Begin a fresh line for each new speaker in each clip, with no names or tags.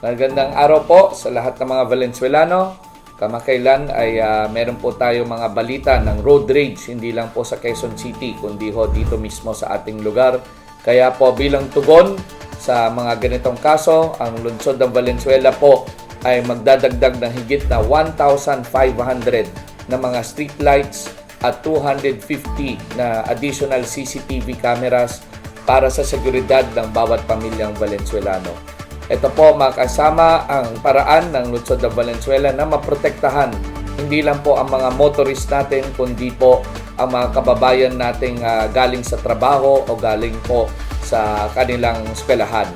Magandang araw po sa lahat ng mga Valenzuelano. Kamakailan ay ah, meron po tayo mga balita ng road rage, hindi lang po sa Quezon City, kundi ho dito mismo sa ating lugar. Kaya po bilang tugon sa mga ganitong kaso, ang lungsod ng Valenzuela po ay magdadagdag ng higit na 1,500 na mga street lights at 250 na additional CCTV cameras para sa seguridad ng bawat pamilyang Valenzuelano. Ito po makasama ang paraan ng Lungsod ng Valenzuela na maprotektahan hindi lang po ang mga motorist natin kundi po ang mga kababayan nating ah, galing sa trabaho o galing po sa kanilang eskwelahan.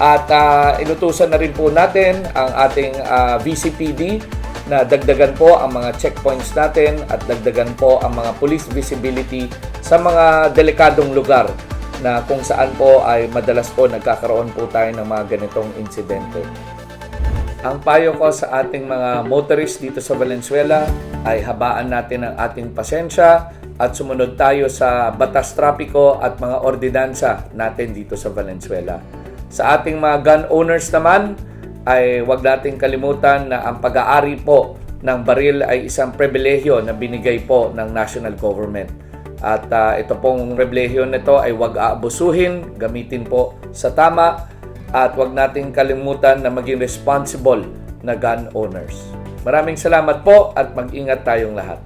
At ah, inutusan na rin po natin ang ating ah, VCPD na dagdagan po ang mga checkpoints natin at dagdagan po ang mga police visibility sa mga delikadong lugar na kung saan po ay madalas po nagkakaroon po tayo ng mga ganitong insidente. Ang payo ko sa ating mga motorist dito sa Valenzuela ay habaan natin ang ating pasensya at sumunod tayo sa batas trapiko at mga ordinansa natin dito sa Valenzuela. Sa ating mga gun owners naman ay huwag nating kalimutan na ang pag-aari po ng baril ay isang pribilehyo na binigay po ng national government. At ah, ito pong pribilehyo nito ay huwag aabusuhin, gamitin po sa tama at huwag nating kalimutan na maging responsible na gun owners. Maraming salamat po at mag-ingat tayong lahat.